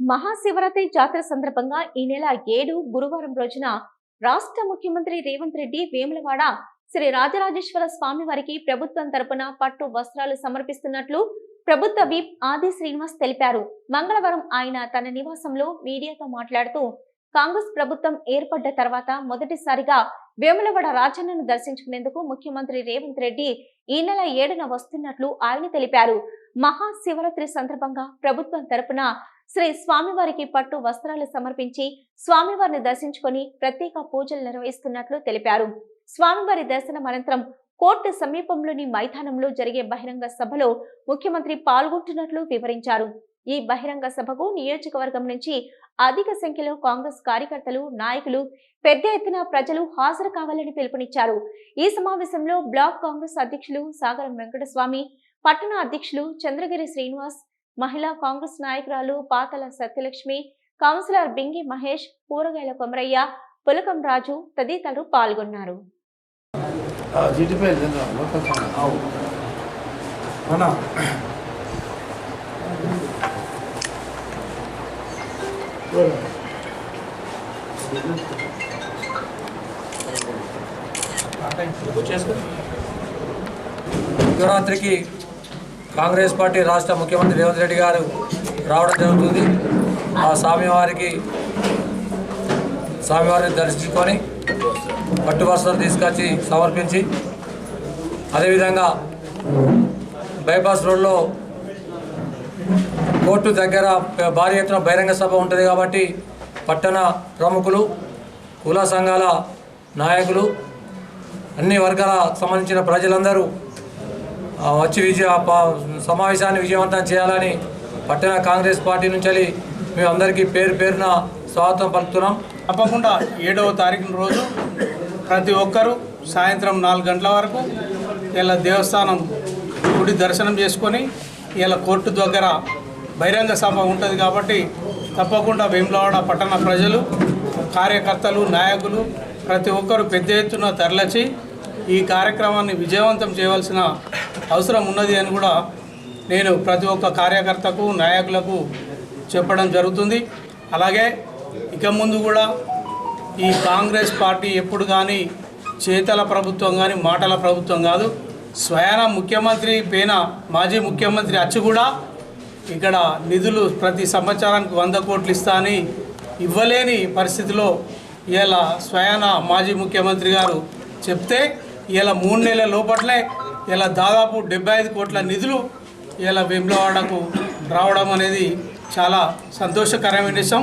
మహాశివరాత్రి జాతర సందర్భంగా ఈ నెల ఏడు గురువారం రోజున రాష్ట్ర ముఖ్యమంత్రి రేవంత్ రెడ్డి వేములవాడ శ్రీ రాజరాజేశ్వర స్వామి వారికి ప్రభుత్వం తరపున పట్టు వస్త్రాలు సమర్పిస్తున్నట్లు ప్రభుత్వ విప్ ఆది శ్రీనివాస్ తెలిపారు. మంగళవారం ఆయన తన నివాసంలో మీడియాతో మాట్లాడుతూ కాంగ్రెస్ ప్రభుత్వం ఏర్పడ్డ తర్వాత మొదటిసారిగా వేములవాడ రాజన్నను దర్శించుకునేందుకు ముఖ్యమంత్రి రేవంత్ రెడ్డి ఈ నెల ఏడున వస్తున్నట్లు ఆయన తెలిపారు. మహాశివరాత్రి సందర్భంగా ప్రభుత్వం తరపున శ్రీ స్వామివారికి పట్టు వస్త్రాలు సమర్పించి స్వామివారిని దర్శించుకొని ప్రత్యేక పూజలు నిర్వహిస్తున్నట్లు తెలిపారు. స్వామివారి దర్శనం అనంతరం కోర్టు సమీపంలోని మైదానంలో జరిగే బహిరంగ సభలో ముఖ్యమంత్రి పాల్గొంటున్నట్లు వివరించారు. ఈ బహిరంగ సభకు నియోజకవర్గం నుంచి అధిక సంఖ్యలో కాంగ్రెస్ కార్యకర్తలు నాయకులు పెద్ద ఎత్తున ప్రజలు హాజరు కావాలని పిలుపునిచ్చారు. ఈ సమావేశంలో బ్లాక్ కాంగ్రెస్ అధ్యక్షులు సాగరం వెంకటస్వామి పట్టణ అధ్యక్షులు చంద్రగిరి శ్రీనివాస్ మహిళా కాంగ్రెస్ నాయకురాలు పాతల సత్యలక్ష్మి కౌన్సిలర్ బింగి మహేష్ కూరగాయల కొమరయ్య పులకం రాజు తదితరులు పాల్గొన్నారు. శివరాత్రికి కాంగ్రెస్ పార్టీ రాష్ట్ర ముఖ్యమంత్రి రేవంత్ రెడ్డి గారు రావడం జరుగుతుంది. ఆ స్వామివారికి స్వామివారిని దర్శించుకొని పట్టు వస్త్రాలు తీసుకొచ్చి సమర్పించి అదేవిధంగా బైపాస్ రోడ్లో కోర్టు దగ్గర భారీ ఎత్తున బహిరంగ సభ ఉంటుంది కాబట్టి పట్టణ ప్రముఖులు కుల సంఘాల నాయకులు అన్ని వర్గాల సంబంధించిన ప్రజలందరూ వచ్చి విజయ సమావేశాన్ని విజయవంతం చేయాలని పట్టణ కాంగ్రెస్ పార్టీ నుంచి మేము అందరికీ పేరు పేరున స్వాగతం పలుకుతున్నాం. తప్పకుండా ఏడవ తారీఖున రోజు ప్రతి ఒక్కరూ సాయంత్రం నాలుగు గంటల వరకు ఇలా దేవస్థానం గుడి దర్శనం చేసుకొని ఇలా కోర్టు దగ్గర బహిరంగ సభ ఉంటుంది కాబట్టి తప్పకుండా వేములవాడ పట్టణ ప్రజలు కార్యకర్తలు నాయకులు ప్రతి ఒక్కరూ పెద్ద ఎత్తున తరలిచి ఈ కార్యక్రమాన్ని విజయవంతం చేయవలసిన అవసరం ఉన్నది అని కూడా నేను ప్రతి ఒక్క కార్యకర్తకు నాయకులకు చెప్పడం జరుగుతుంది. అలాగే ఇక ముందు కూడా ఈ కాంగ్రెస్ పార్టీ ఎప్పుడు కానీ చేతల ప్రభుత్వం కానీ మాటల ప్రభుత్వం కాదు. స్వయాన ముఖ్యమంత్రి పేన మాజీ ముఖ్యమంత్రి అచ్చి కూడా ఇక్కడ నిధులు ప్రతి సంవత్సరానికి వంద కోట్లు ఇస్తా అని ఇవ్వలేని పరిస్థితిలో ఇలా స్వయాన మాజీ ముఖ్యమంత్రి గారు చెప్తే ఇలా మూడు నెలల లోపట్లే ఇలా దాదాపు డెబ్బై ఐదు కోట్ల నిధులు ఇలా వేములవాడకు రావడం అనేది చాలా సంతోషకరమైన విషయం.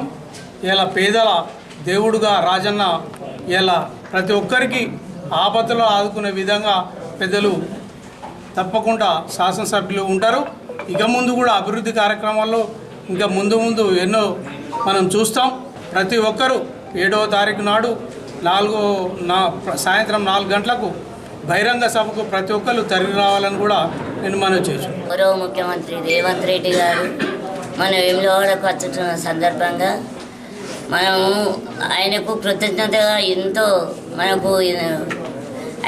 ఇలా పేదల దేవుడుగా రాజన్న ఇలా ప్రతి ఒక్కరికి ఆపదలో ఆదుకునే విధంగా పెద్దలు తప్పకుండా శాసనసభ్యులు ఉంటారు. ఇక ముందు కూడా అభివృద్ధి కార్యక్రమాల్లో ఇంకా ముందు ముందు ఎన్నో మనం చూస్తాం. ప్రతి ఒక్కరూ ఏడవ తారీఖు నాడు నాలుగో నా సాయంత్రం నాలుగు గంటలకు బహిరంగ సభకు ప్రతి ఒక్కరు తరలి రావాలని కూడా నేను మనం చేశాను. గౌరవ ముఖ్యమంత్రి రేవంత్ రెడ్డి గారు మన వేములవాడకు వచ్చుతున్న సందర్భంగా మనము ఆయనకు కృతజ్ఞతగా ఎంతో మనకు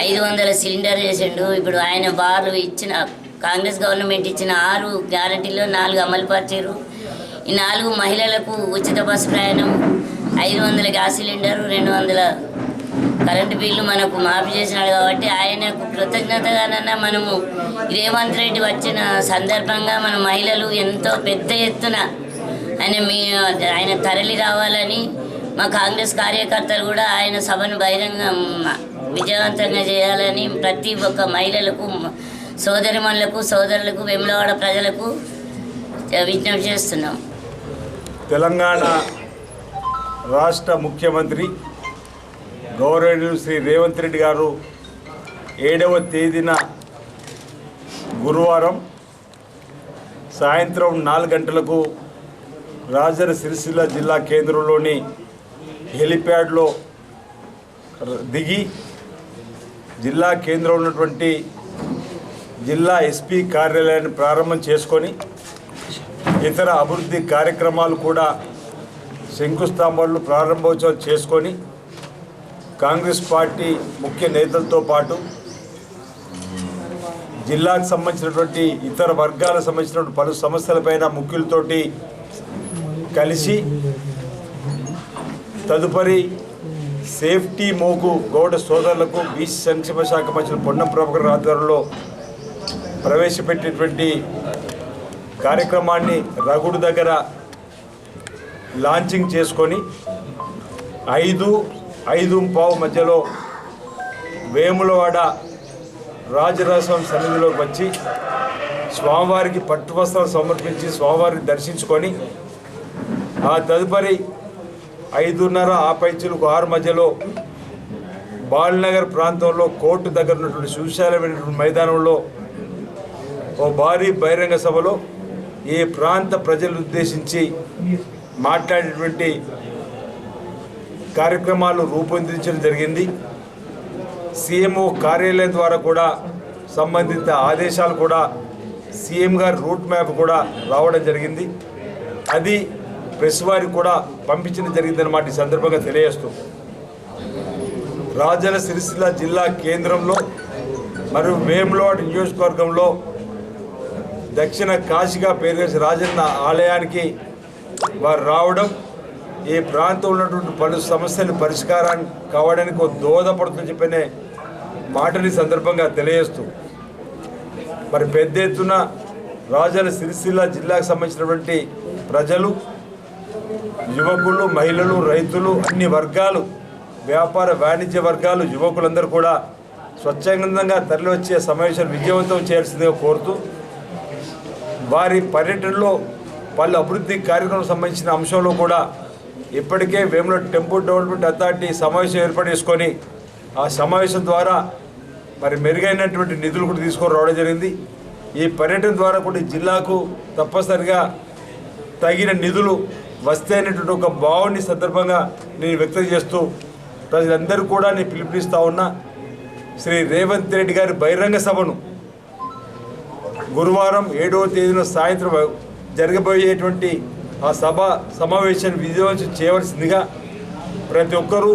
ఐదు వందల సిలిండర్ చేసిండు ఇప్పుడు ఆయన బార్లు ఇచ్చిన కాంగ్రెస్ గవర్నమెంట్ ఇచ్చిన ఆరు గ్యారంటీలో నాలుగు అమలు పరిచారు. ఈ నాలుగు మహిళలకు ఉచిత బస్సు ప్రయాణం ఐదు వందల గ్యాస్ సిలిండర్ రెండు వందల కరెంటు బిల్లు మనకు మాఫీ చేసినాడు కాబట్టి ఆయనకు కృతజ్ఞతగానన్నా మనము రేవంత్ రెడ్డి వచ్చిన సందర్భంగా మన మహిళలు ఎంతో పెద్ద ఎత్తున ఆయన మీ ఆయన తరలి రావాలని మా కాంగ్రెస్ కార్యకర్తలు కూడా ఆయన సభను బహిరంగ విజయవంతంగా చేయాలని ప్రతి ఒక్క మహిళలకు సోదరిమణులకు సోదరులకు వెమ్లవాడ ప్రజలకు విజ్ఞప్తి చేస్తున్నాం. తెలంగాణ రాష్ట్ర ముఖ్యమంత్రి గౌరవనీయులు శ్రీ రేవంత్ రెడ్డి గారు ఏడవ తేదీన గురువారం సాయంత్రం నాలుగు గంటలకు రాజర సిరిసిల్ల జిల్లా కేంద్రంలోని హెలిప్యాడ్లో దిగి జిల్లా కేంద్రంలో ఉన్నటువంటి జిల్లా ఎస్పీ కార్యాలయాన్ని ప్రారంభం చేసుకొని ఇతర అభివృద్ధి కార్యక్రమాలు కూడా శంకుస్థాపనలు ప్రారంభోత్సవాలు చేసుకొని కాంగ్రెస్ పార్టీ ముఖ్య నేతలతో పాటు జిల్లాకు సంబంధించినటువంటి ఇతర వర్గాలకు సంబంధించినటువంటి పలు సమస్యలపైన ముఖ్యులతోటి కలిసి తదుపరి సేఫ్టీ మోకు గౌడ సోదరులకు బీసీ సంక్షేమ శాఖ మంత్రి పొన్నం ప్రభాకర్ ఆధ్వర్యంలో ప్రవేశపెట్టినటువంటి కార్యక్రమాన్ని రగుడు దగ్గర లాంచింగ్ చేసుకొని ఐదు ఐదు పావు మధ్యలో వేములవాడ రాజరాజస్వామి సన్నిధిలోకి వచ్చి స్వామివారికి పట్టువస్త్రాలు సమర్పించి స్వామివారిని దర్శించుకొని ఆ తదుపరి ఐదున్నర ఆ పైచులకు ఆరు మధ్యలో బాలనగర్ ప్రాంతంలో కోర్టు దగ్గర ఉన్నటువంటి సువిశాలమైనటువంటి మైదానంలో ఓ భారీ బహిరంగ సభలో ఈ ప్రాంత ప్రజలను ఉద్దేశించి మాట్లాడేటువంటి కార్యక్రమాలు రూపొందించడం జరిగింది. సీఎంఓ కార్యాలయం ద్వారా కూడా సంబంధిత ఆదేశాలు కూడా సీఎం గారి రూట్ మ్యాప్ కూడా రావడం జరిగింది. అది ప్రెస్ వారికి కూడా పంపించడం జరిగిందన్నమాట ఈ సందర్భంగా తెలియజేస్తూ. రాజన సిరిసిల్ల జిల్లా కేంద్రంలో మరియు వేములవాడ నియోజకవర్గంలో దక్షిణ కాశీగా పేరు రాజన్న ఆలయానికి వారు రావడం ఈ ప్రాంతంలో ఉన్నటువంటి పలు సమస్యలు పరిష్కారం కావడానికి ఒక దోహదపడుతుందని చెప్పనే మాటని సందర్భంగా తెలియజేస్తూ మరి పెద్ద ఎత్తున రాజన్న సిరిసిల్ల జిల్లాకు సంబంధించినటువంటి ప్రజలు యువకులు మహిళలు రైతులు అన్ని వర్గాలు వ్యాపార వాణిజ్య వర్గాలు యువకులందరూ కూడా స్వచ్ఛందంగా తరలివచ్చే సమావేశాలు విజయవంతం చేయాల్సిందిగా కోరుతూ వారి పర్యటనలో పలు అభివృద్ధి కార్యక్రమం సంబంధించిన అంశంలో కూడా ఇప్పటికే వేముల టెంపుల్ డెవలప్మెంట్ అథారిటీ సమావేశం ఏర్పాటు చేసుకొని ఆ సమావేశం ద్వారా మరి మెరుగైనటువంటి నిధులు కూడా తీసుకొని రావడం జరిగింది. ఈ పర్యటన ద్వారా కూడా జిల్లాకు తప్పనిసరిగా తగిన నిధులు వస్తే అనేటువంటి ఒక భావాన్ని సందర్భంగా నేను వ్యక్తం చేస్తూ ప్రజలందరూ కూడా నేను పిలుపునిస్తూ ఉన్నా. శ్రీ రేవంత్ రెడ్డి గారి బహిరంగ సభను గురువారం ఏడవ తేదీన సాయంత్రం జరగబోయేటువంటి ఆ సభ సమావేశాన్ని విజయవంతం చేయవలసిందిగా ప్రతి ఒక్కరూ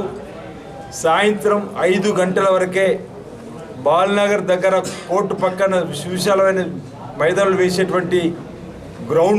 సాయంత్రం ఐదు గంటల వరకే బాల్నగర్ దగ్గర కోర్టు పక్కన సువిశాలమైన మైదానాలు వేసేటువంటి గ్రౌండ్